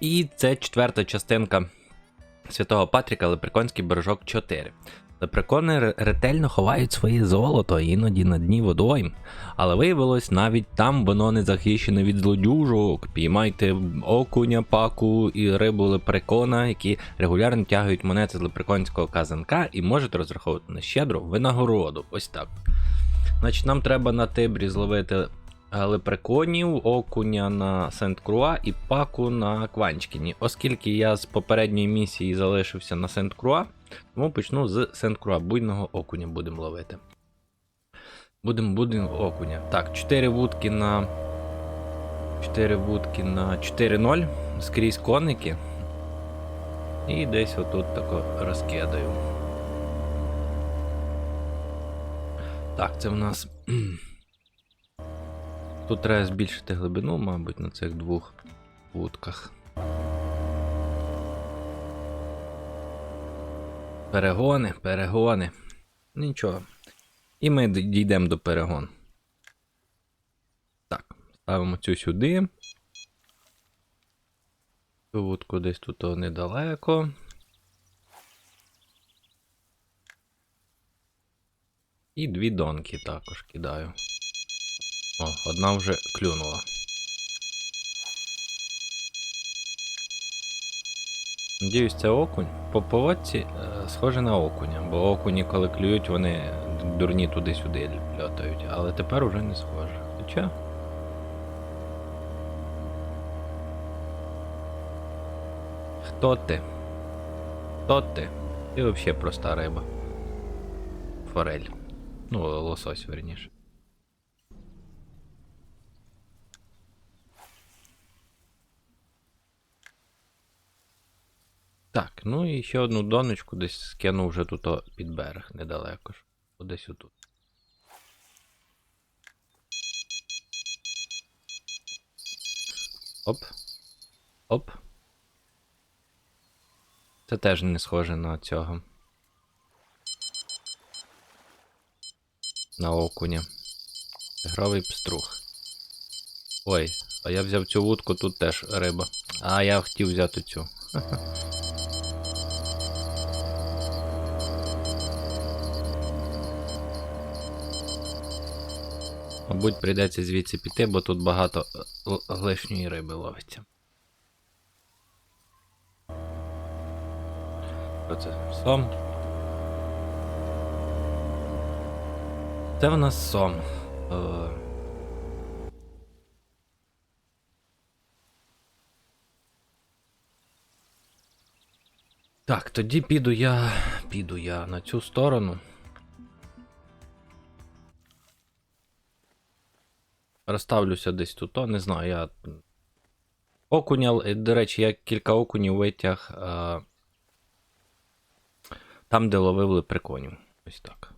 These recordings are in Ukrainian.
І це четверта частинка Святого Патріка Лепреконський бережок 4. Лепрекони ретельно ховають своє золото іноді на дні водойм. Але виявилось, навіть там воно не захищене від злодюжок. Піймайте окуня, паку і рибу лепрекона, які регулярно тягують монети з лепреконського казанка і можуть розраховувати на щедру винагороду. Ось так. Значить, нам треба на Тибрі зловити лепреконів, окуня на Сент-Круа і паку на Кванчкіні. Оскільки я з попередньої місії залишився на Сент-Круа, тому почну з Сент-Круа. Буйного окуня будемо ловити. Будемо будемо окуня. Так, 4 вудки на. 4 вудки на 4-0. Скрізь коники. І десь отут тако розкидаю. Так, це в нас. Тут треба збільшити глибину, мабуть, на цих двох вудках. Перегони, перегони. Нічого. І ми дійдемо до перегон. Так, ставимо цю сюди. Цю вудку десь тут недалеко. І дві донки також кидаю. О, одна вже клюнула. Надіюсь, це окунь. По поводці е, схоже на окуня, бо окуні, коли клюють, вони дурні туди-сюди льотають, але тепер уже не схоже. Хоча. Хто ти? Хто ти? Ти взагалі проста риба. Форель. Ну, лосось, верніше. Так, ну і ще одну донечку десь скину вже тут під берег недалеко ж. О, Десь отут. Оп. Оп. Це теж не схоже на цього. На окуня. Гровий пструх. Ой, а я взяв цю вудку, тут теж риба. А я хотів взяти цю. Мабуть, прийдеться звідси піти, бо тут багато е, лишньої риби ловиться. Що це? Сом. Це в нас сом. Е, Так, тоді піду я. Піду я на цю сторону. Розставлюся десь тут, то не знаю, я. Окуня, е, до речі, я кілька окунів витяг. А... Там, де ловили приконів. Ось так.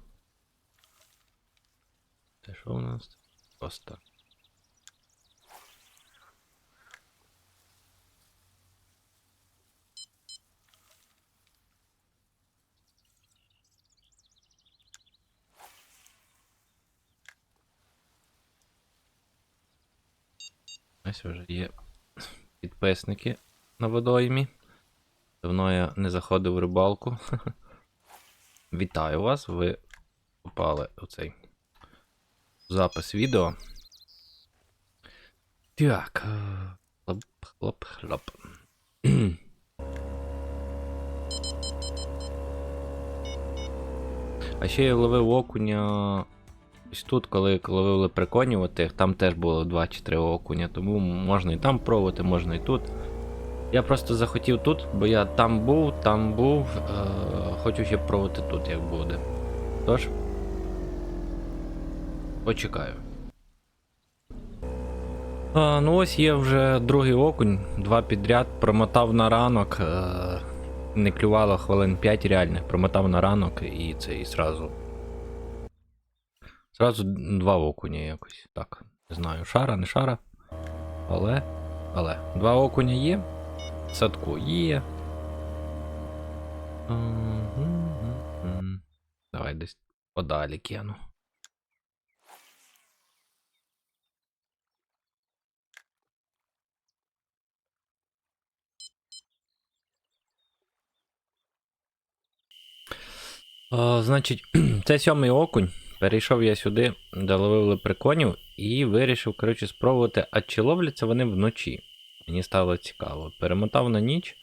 Це що у нас? Просто. Ось вже є підписники на водоймі. Давно я не заходив в рибалку. Вітаю вас, ви попали у цей запис відео. Так. е, Хлоп, хлоп, хлоп. А ще я ловив окуня. Ось тут, коли ловив лепреконів, отих, там теж було 2 чи 3 окуня, тому можна і там пробувати, можна і тут. Я просто захотів тут, бо я там був, там був. Е- хочу ще пробувати тут, як буде. Тож. Почекаю. А, ну ось є вже другий окунь, два підряд, промотав на ранок. Е- не клювало хвилин 5 реальних, промотав на ранок і це і сразу. Зразу два окуні якось. Так, не знаю, шара, не шара. Але. Але. Два окуня є. Садко є. Давай десь подалі кину. Значить, це сьомий окунь. Перейшов я сюди, де ловив лепреконів, і вирішив, коротше, спробувати, а чи ловляться вони вночі. Мені стало цікаво. Перемотав на ніч.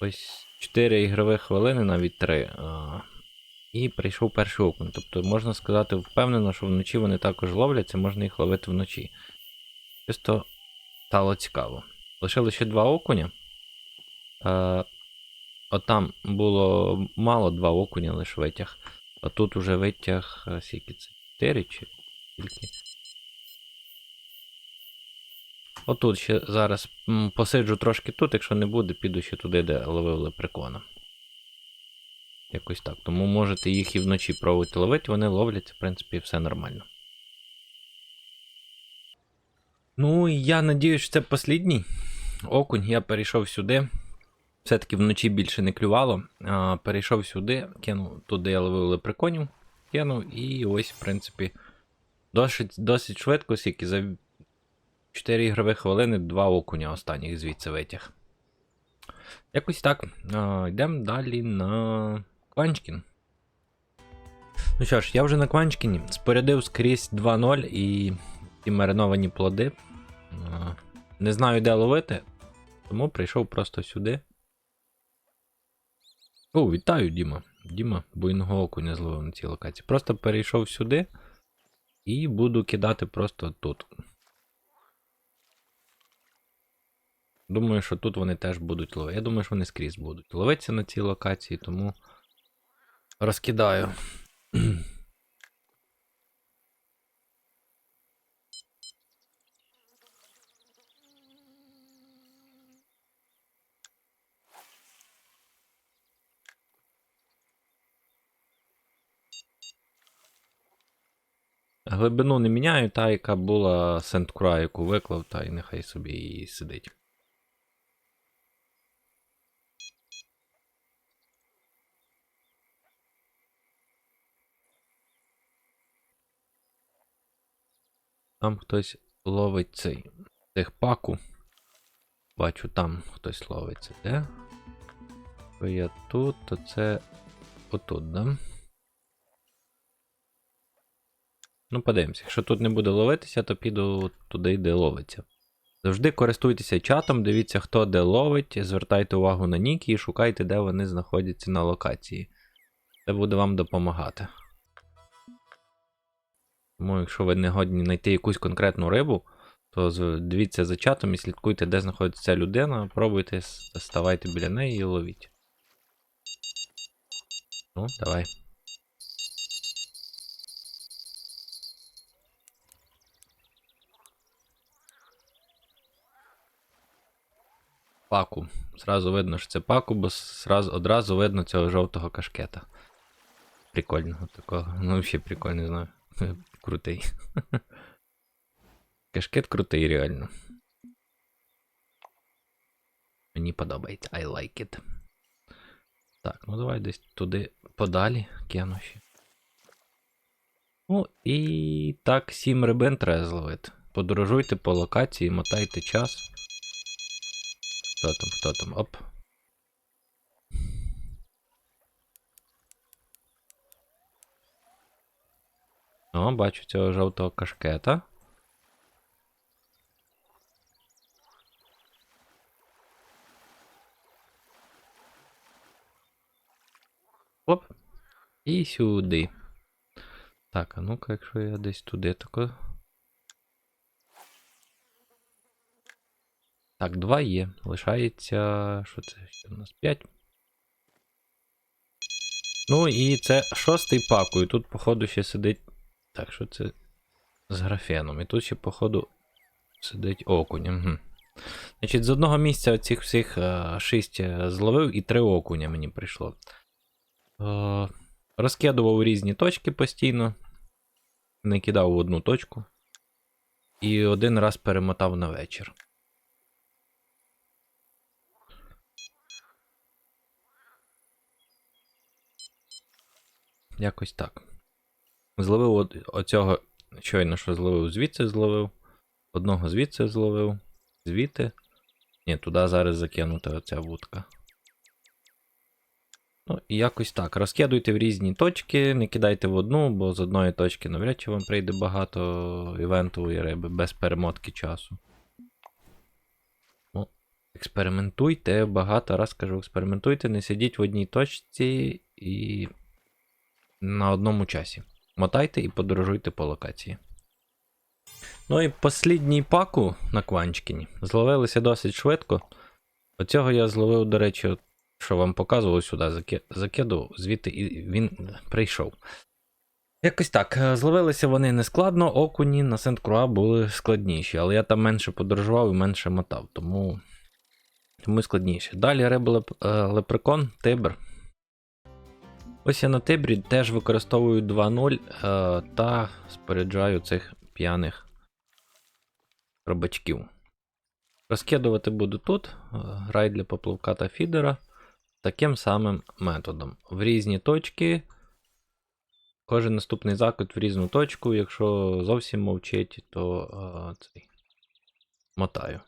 Ось 4 ігрових хвилини, навіть 3. А, і прийшов перший окунь. Тобто, можна сказати, впевнено, що вночі вони також ловляться, можна їх ловити вночі. Чисто стало цікаво. Лишили ще два окуня. Е, Отам було мало два окуня лише витяг. А тут уже витяг скільки це? 4 чи скільки? Отут ще зараз посиджу трошки тут, якщо не буде, піду ще туди, де ловив лепрекона. Якось так. Тому можете їх і вночі пробувати ловити, вони ловляться, в принципі, все нормально. Ну, я надіюсь, що це послідній окунь. Я перейшов сюди. Все-таки вночі більше не клювало. А, перейшов сюди, кинув туди я ловив лепреконів, кинув, і ось, в принципі, досить, досить швидко, скільки за 4 ігрові хвилини, 2 окуня останніх звідси витяг. Якось так. А, йдемо далі на Кванчкін. Ну що ж, я вже на Кванчкіні спорядив скрізь 2-0 і ті мариновані плоди. Не знаю, де ловити, тому прийшов просто сюди. О, вітаю, Діма. Діма, буйного окуня зловив на цій локації. Просто перейшов сюди і буду кидати просто тут. Думаю, що тут вони теж будуть ловити. Я думаю, що вони скрізь будуть ловитися на цій локації, тому розкидаю. Глибину не міняю, та, яка була Сент-Кура, яку виклав, та й нехай собі і сидить. Там хтось ловить цей техпаку. Бачу, там хтось ловиться. Де? Бо я тут, то це отут, да? Ну, подивимося. Якщо тут не буде ловитися, то піду туди, де ловиться. Завжди користуйтеся чатом, дивіться, хто де ловить, звертайте увагу на ніки і шукайте, де вони знаходяться на локації. Це буде вам допомагати. Тому, якщо ви не годні знайти якусь конкретну рибу, то дивіться за чатом і слідкуйте, де знаходиться ця людина, пробуйте, ставайте біля неї і ловіть. Ну, давай. Паку. Зразу видно, що це паку, бо сразу, одразу видно цього жовтого кашкета. Прикольного такого. Ну, взагалі прикольно, не знаю. Крутий. Кашкет крутий, реально. Мені подобається. I like it. Так, ну давай десь туди подалі кину. Ну і так, сім рибин треба зловити. Подорожуйте по локації, мотайте час. Хто там, хто там? Оп. О, бачу цього жовтого кашкета. Оп. І сюди. Так, а ну-ка, якщо я десь туди тако. Так, два є. Лишається. Що це? У нас 5. Ну і це шостий паку. І тут, походу, ще сидить. Так, що це з графеном. І тут ще, походу, сидить окунь. Угу. Значить, з одного місця оцих всіх е, шість е, зловив і три окуня мені прийшло. Е, розкидував різні точки постійно. Не кидав в одну точку. І один раз перемотав на вечір. Якось так. Зловив оцього, щойно що зловив, звідси зловив. Одного звідси зловив. Звідти. Ні, туди зараз закинута оця вудка. Ну, і якось так. Розкидуйте в різні точки, не кидайте в одну, бо з одної точки навряд чи вам прийде багато івентової риби без перемотки часу. Ну, експериментуйте, багато раз кажу, експериментуйте, не сидіть в одній точці і на одному часі. Мотайте і подорожуйте по локації. Ну і послідній паку на Кванчкіні зловилися досить швидко. Оцього я зловив, до речі, що вам показував сюди, заки- закидував, звідти і він прийшов. Якось так, е, зловилися вони нескладно, окуні на Сент-Круа були складніші, але я там менше подорожував і менше мотав, тому, тому складніше. Далі риба леп, е, лепрекон, тибр. Ось я на тибрі теж використовую 2.0 е, та споряджаю цих п'яних робачків. Розкидувати буду тут е, грай для поплавка та фідера таким самим методом. В різні точки. Кожен наступний закид в різну точку. Якщо зовсім мовчить, то е, цей мотаю.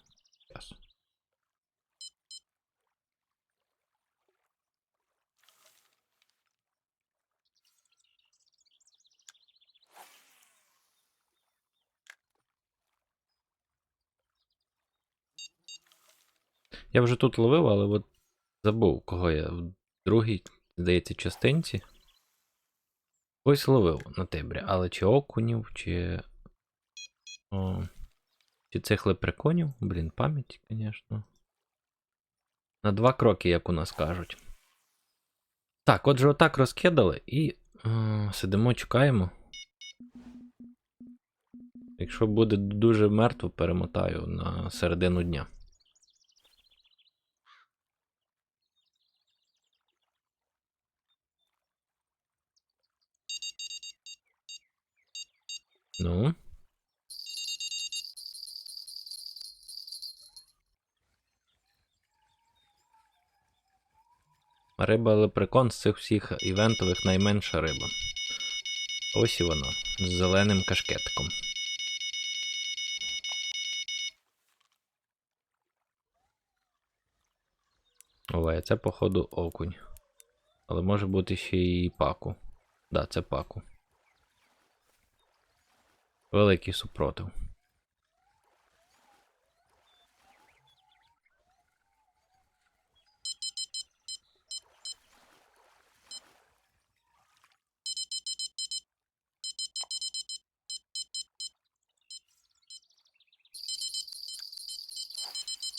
Я вже тут ловив, але от забув, кого я в другій, здається, частинці. Ось ловив на тибрі, але чи окунів, чи. О, чи цих лепреконів? Блін, пам'ять, звісно. На два кроки, як у нас кажуть. Так, отже, отак розкидали і е, сидимо, чекаємо. Якщо буде дуже мертво, перемотаю на середину дня. Ну. Риба лепрекон з цих всіх івентових найменша риба. Ось і вона. З зеленим кашкетиком. Ой, це, походу, окунь. Але може бути ще і паку. Да, це паку. Великий супротив.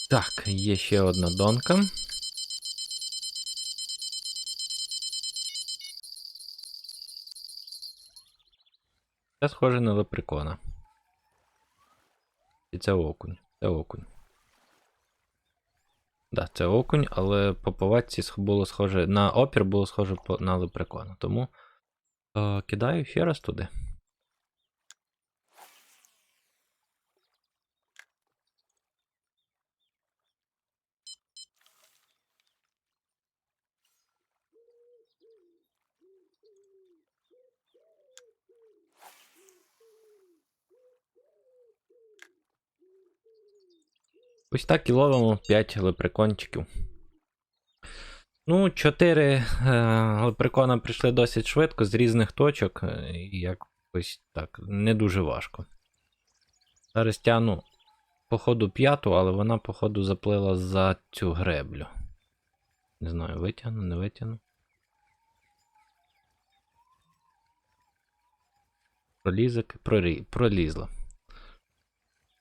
Так, є ще одна донка. Це схоже на лепрекона. І це окунь. Це окунь. Да, це окунь, але по повадці було схоже. На опір було схоже на лепрекона. Тому е, кидаю ще раз туди. Ось так і ловимо 5 лепрекончиків. Ну, 4 е, лепрекона прийшли досить швидко з різних точок, е, якось так, не дуже важко. Зараз тяну, походу, п'яту, але вона, походу, заплила за цю греблю. Не знаю, витягну, не витягну. Пролізок, прорі, пролізла.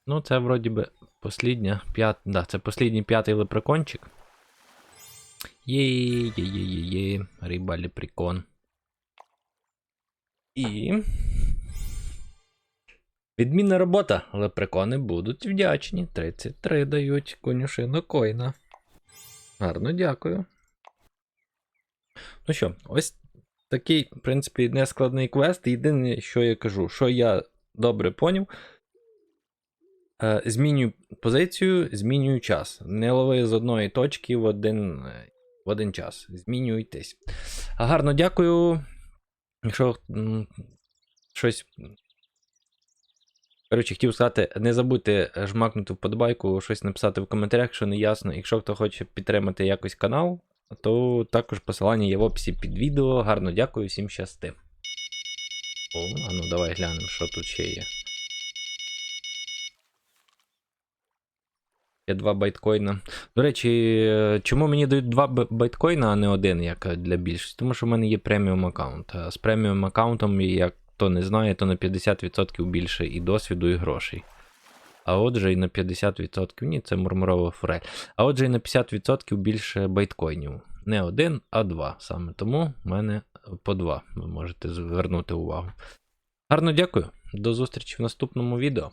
Ну, це вроді би послідня, п'ят, да, це послідній п'ятий лепрекончик. Є-є-є-є-є, риба лепрекон. І. Відмінна робота. Лепрекони будуть вдячні. 33 дають конюшину койна. Гарно дякую. Ну що, ось такий, в принципі, нескладний квест. Єдине, що я кажу, що я добре поняв. Е, Змінюю позицію, змінюю час. Не лови з одної точки в один, е, в один час. Змінюйтесь. Гарно дякую. Якщо щось. Коротше, хотів сказати, не забудьте жмакнути вподобайку, щось написати в коментарях, якщо не ясно. Якщо хто хоче підтримати якось канал, то також посилання є в описі під відео. Гарно дякую, всім щасти. О, а ну давай глянемо, що тут ще є. Є два байткоїна. До речі, чому мені дають два байткоїна, а не один, як для більшості? Тому що в мене є преміум аккаунт. А З преміум аккаунтом, як хто не знає, то на 50% більше і досвіду, і грошей. А отже, і на 50%, ні, це мурмурова форель. А отже, і на 50% більше байткоїнів. Не один, а два саме. Тому в мене по два. Ви можете звернути увагу. Гарно дякую. До зустрічі в наступному відео.